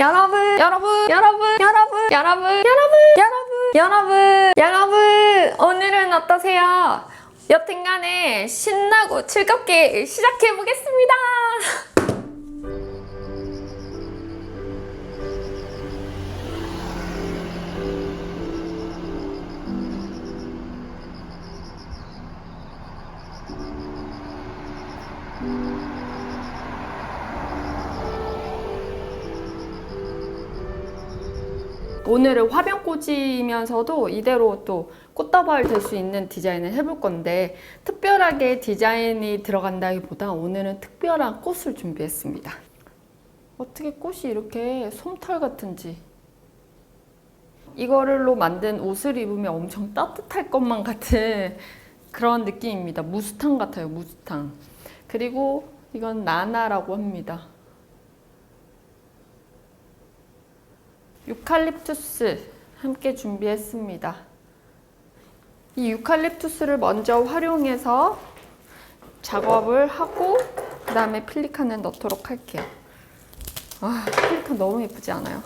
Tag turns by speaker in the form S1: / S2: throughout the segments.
S1: 여러분, 여러분, 여러분, 여러분, 여러분, 여러분, 여러분, 여러분, 여러분, 오늘은 어떠세요? 여튼간에 신나고 즐겁게 시작해 보겠습니다. 오늘은 화병 꽂이면서도 이대로 또 꽃다발 될 수 있는 디자인을 해볼 건데 특별하게 디자인이 들어간다기보다 오늘은 특별한 꽃을 준비했습니다. 어떻게 꽃이 이렇게 솜털 같은지 이거를로 만든 옷을 입으면 엄청 따뜻할 것만 같은 그런 느낌입니다. 무스탕 같아요, 무스탕. 그리고 이건 나나라고 합니다. 유칼립투스 함께 준비했습니다. 이 유칼립투스를 먼저 활용해서 작업을 하고 그 다음에 필리칸을 넣도록 할게요. 아, 필리칸 너무 예쁘지 않아요?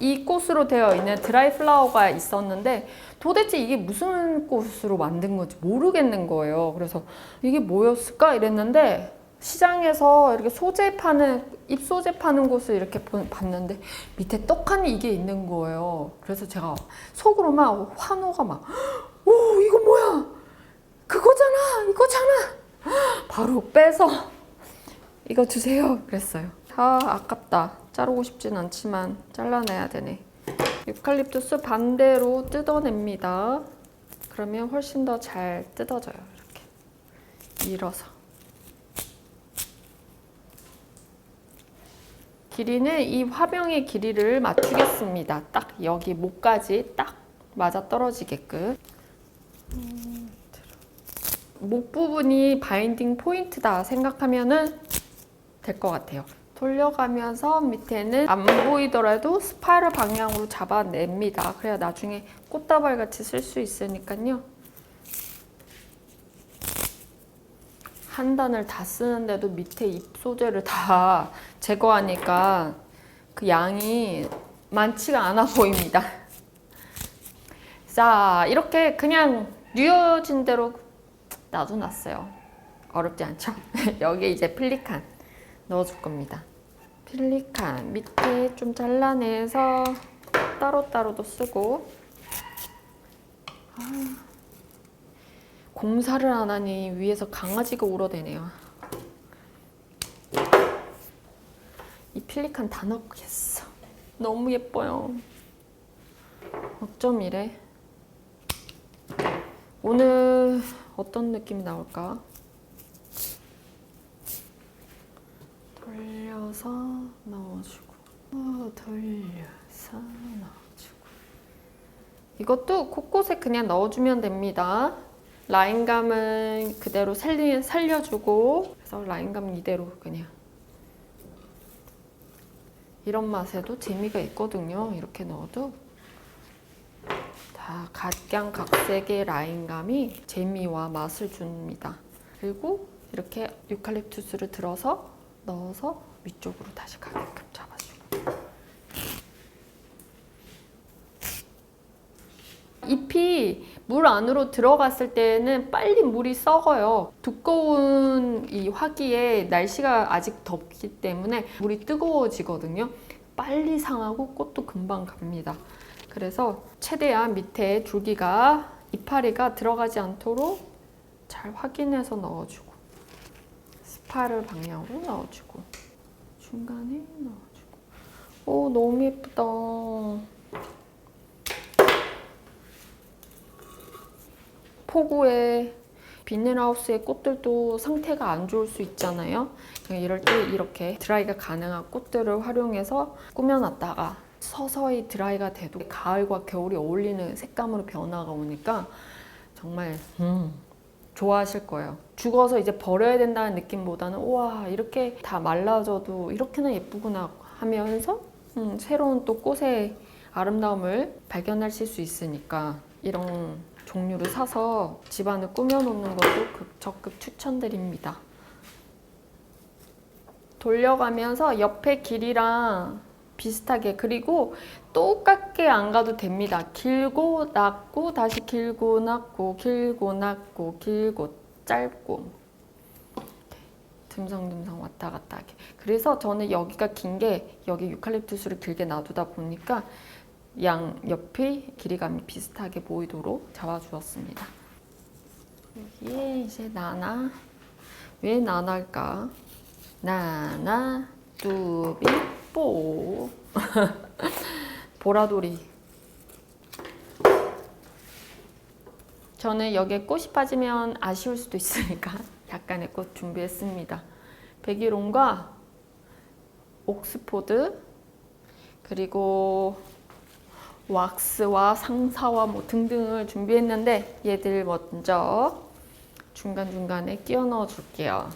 S1: 이 꽃으로 되어 있는 드라이 플라워가 있었는데 도대체 이게 무슨 꽃으로 만든 건지 모르겠는 거예요. 그래서 이게 뭐였을까 이랬는데 시장에서 이렇게 소재 파는 잎 소재 파는 곳을 이렇게 보- 봤는데 밑에 떡하니 이게 있는 거예요. 그래서 제가 속으로 막 환호가 막 오 이거 뭐야 그거잖아 이거잖아 바로 빼서 이거 주세요 그랬어요. 아 아깝다 자르고 싶진 않지만 잘라내야 되네. 유칼립투스 반대로 뜯어냅니다. 그러면 훨씬 더 잘 뜯어져요 이렇게 밀어서. 길이는 이 화병의 길이를 맞추겠습니다. 딱 여기 목까지 딱 맞아 떨어지게끔. 음, 목 부분이 바인딩 포인트다 생각하면은 될 것 같아요. 돌려가면서 밑에는 안 보이더라도 스파이럴 방향으로 잡아냅니다. 그래야 나중에 꽃다발 같이 쓸 수 있으니까요. 한 단을 다 쓰는데도 밑에 잎 소재를 다 제거하니까 그 양이 많지가 않아 보입니다. 자, 이렇게 그냥 뉘어진 대로 놔둬놨어요. 어렵지 않죠? 여기에 이제 필리칸 넣어줄 겁니다. 필리칸 밑에 좀 잘라내서 따로따로도 쓰고 아, 공사를 안 하니 위에서 강아지가 울어대네요. 이 필리칸 다 넣겠어. 너무 예뻐요. 어쩜 이래? 오늘 어떤 느낌이 나올까? 돌려서 넣어주고, 어, 돌려서 넣어주고. 이것도 곳곳에 그냥 넣어주면 됩니다. 라인감은 그대로 살리, 살려주고, 그래서 라인감 이대로 그냥. 이런 맛에도 재미가 있거든요. 이렇게 넣어도. 다 각양각색의 라인감이 재미와 맛을 줍니다. 그리고 이렇게 유칼립투스를 들어서 넣어서 위쪽으로 다시 가게끔 잡아주고. 잎이 물 안으로 들어갔을 때는 빨리 물이 썩어요. 두꺼운 이 화기에 날씨가 아직 덥기 때문에 물이 뜨거워지거든요. 빨리 상하고 꽃도 금방 갑니다. 그래서 최대한 밑에 줄기가 이파리가 들어가지 않도록 잘 확인해서 넣어주고 스파를 방향으로 넣어주고 중간에 넣어주고 오 너무 예쁘다. 폭우에 비닐하우스의 꽃들도 상태가 안 좋을 수 있잖아요. 이럴 때 이렇게 드라이가 가능한 꽃들을 활용해서 꾸며놨다가 서서히 드라이가 돼도 가을과 겨울이 어울리는 색감으로 변화가 오니까 정말 음, 좋아하실 거예요. 죽어서 이제 버려야 된다는 느낌보다는 우와 이렇게 다 말라져도 이렇게나 예쁘구나 하면서 음, 새로운 또 꽃의 아름다움을 발견하실 수 있으니까 이런 종류를 사서 집안을 꾸며놓는 것도 극- 적극 추천드립니다. 돌려가면서 옆에 길이랑 비슷하게 그리고 똑같게 안 가도 됩니다. 길고 낮고 다시 길고 낮고 길고 낮고 길고 짧고 듬성듬성 왔다 갔다 하게. 그래서 저는 여기가 긴 게 여기 유칼립투스를 길게 놔두다 보니까 양 옆이 길이감이 비슷하게 보이도록 잡아주었습니다. 여기에 이제 나나 왜 나나일까? 나나 뚜비 뽀 보라돌이 저는 여기에 꽃이 빠지면 아쉬울 수도 있으니까 약간의 꽃 준비했습니다. 백일홍과 옥스포드 그리고 왁스와 상사와 뭐 등등을 준비했는데 얘들 먼저 중간중간에 끼워 넣어 줄게요.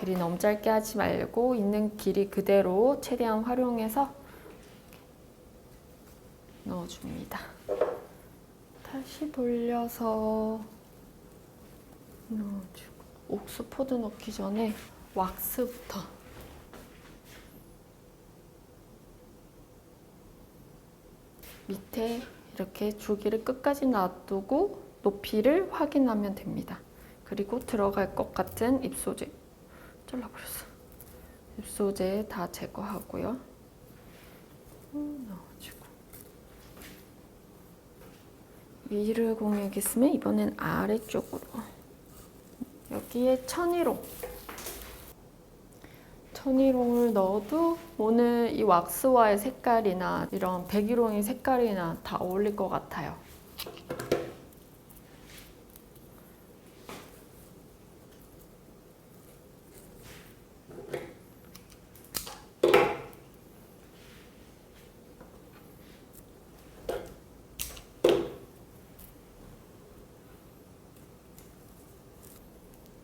S1: 길이 너무 짧게 하지 말고 있는 길이 그대로 최대한 활용해서 넣어줍니다. 다시 돌려서 넣어주고 옥스포드 넣기 전에 왁스부터 밑에 이렇게 줄기를 끝까지 놔두고 높이를 확인하면 됩니다. 그리고 들어갈 것 같은 입소재 잘라버렸어. 입소재 다 제거하고요. 음, 넣어주고 위를 공유하겠으면 이번엔 아래쪽으로 여기에 천일홍 천일홍을 넣어도 오늘 이 왁스와의 색깔이나 이런 백일홍의 색깔이나 다 어울릴 것 같아요.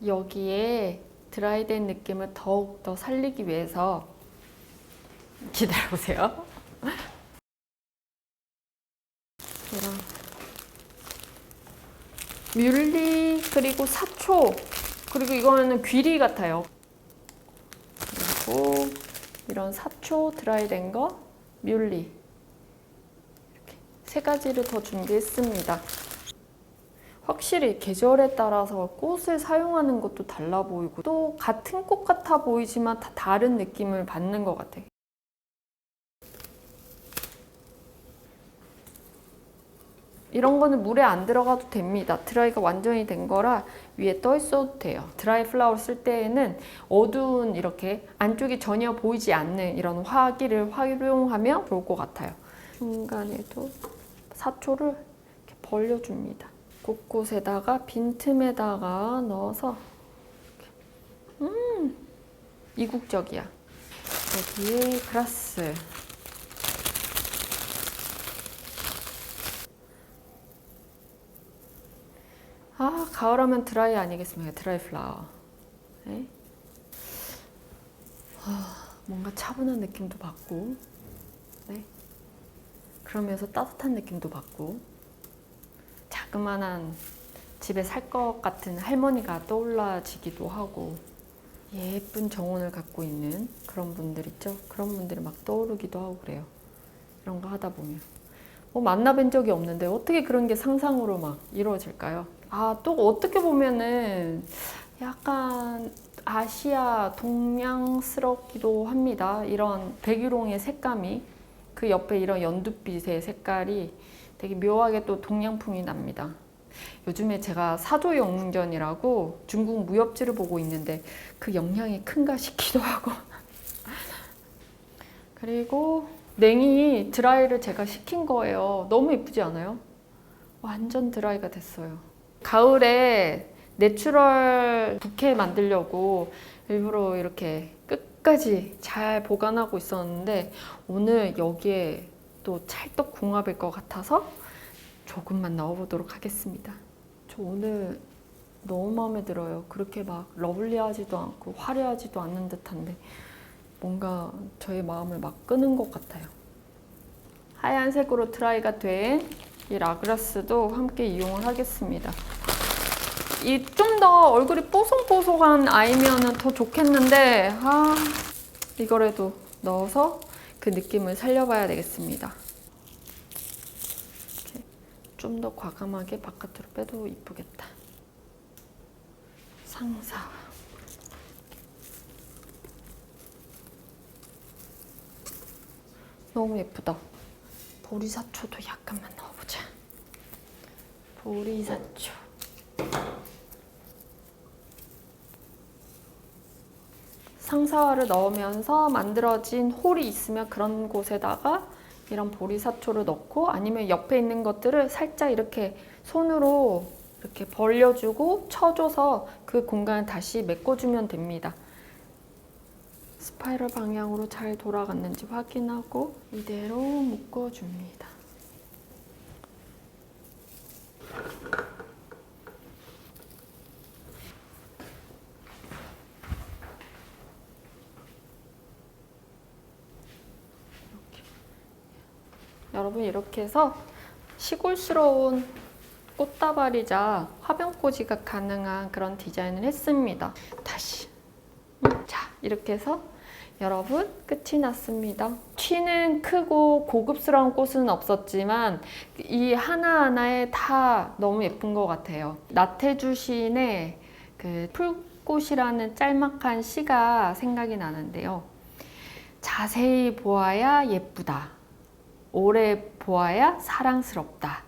S1: 여기에 드라이된 느낌을 더욱 더 살리기 위해서 기다려보세요. 뮬리 그리고 사초 그리고 이거는 귀리 같아요. 그리고 이런 사초 드라이된 거 뮬리 이렇게 세 가지를 더 준비했습니다. 확실히 계절에 따라서 꽃을 사용하는 것도 달라 보이고 또 같은 꽃 같아 보이지만 다 다른 느낌을 받는 것 같아요. 이런 거는 물에 안 들어가도 됩니다. 드라이가 완전히 된 거라 위에 떠 있어도 돼요. 드라이 플라워 쓸 때에는 어두운 이렇게 안쪽이 전혀 보이지 않는 이런 화기를 활용하면 좋을 것 같아요. 중간에도 사초를 이렇게 벌려줍니다. 곳곳에다가 빈틈에다가 넣어서 음 이국적이야. 여기에 그라스 아 가을하면 드라이 아니겠습니까? 드라이 플라워. 네? 아, 뭔가 차분한 느낌도 받고, 네. 그러면서 따뜻한 느낌도 받고, 자그만한 집에 살 것 같은 할머니가 떠올라지기도 하고, 예쁜 정원을 갖고 있는 그런 분들 있죠? 그런 분들이 막 떠오르기도 하고 그래요. 이런 거 하다 보면. 뭐 만나뵌 적이 없는데 어떻게 그런 게 상상으로 막 이루어질까요? 아, 또 어떻게 보면은 약간 아시아 동양스럽기도 합니다. 이런 백유롱의 색감이 그 옆에 이런 연두빛의 색깔이 되게 묘하게 또 동양풍이 납니다. 요즘에 제가 사조 영웅전이라고 중국 무협지를 보고 있는데 그 영향이 큰가 싶기도 하고 그리고 냉이 드라이를 제가 시킨 거예요. 너무 예쁘지 않아요? 완전 드라이가 됐어요. 가을에 내추럴 부케 만들려고 일부러 이렇게 끝까지 잘 보관하고 있었는데 오늘 여기에 또 찰떡궁합일 것 같아서 조금만 넣어보도록 하겠습니다. 저 오늘 너무 마음에 들어요. 그렇게 막 러블리하지도 않고 화려하지도 않는 듯한데 뭔가 저의 마음을 막 끄는 것 같아요. 하얀색으로 드라이가 된 이 라그라스도 함께 이용을 하겠습니다. 이 좀 더 얼굴이 뽀송뽀송한 아이면은 더 좋겠는데 아 이거라도 넣어서 그 느낌을 살려봐야 되겠습니다. 좀 더 과감하게 바깥으로 빼도 이쁘겠다. 상사. 너무 예쁘다. 보리사초도 약간만 넣어보자. 보리사초. 상사화를 넣으면서 만들어진 홀이 있으면 그런 곳에다가 이런 보리사초를 넣고 아니면 옆에 있는 것들을 살짝 이렇게 손으로 이렇게 벌려주고 쳐줘서 그 공간을 다시 메꿔주면 됩니다. 스파이럴 방향으로 잘 돌아갔는지 확인하고 이대로 묶어줍니다. 여러분 이렇게 해서 시골스러운 꽃다발이자 화병꽂이가 가능한 그런 디자인을 했습니다. 다시 음, 자 이렇게 해서 여러분 끝이 났습니다. 튀는 크고 고급스러운 꽃은 없었지만 이 하나하나에 다 너무 예쁜 것 같아요. 나태주 시인의 그 풀꽃이라는 짤막한 시가 생각이 나는데요. 자세히 보아야 예쁘다. 오래 보아야 사랑스럽다.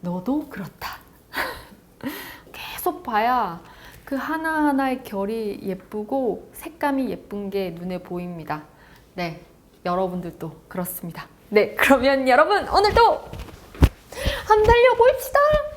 S1: 너도 그렇다. 계속 봐야 그 하나하나의 결이 예쁘고 색감이 예쁜 게 눈에 보입니다. 네, 여러분들도 그렇습니다. 네, 그러면 여러분 오늘도 달려봅시다. 빰빰빰빰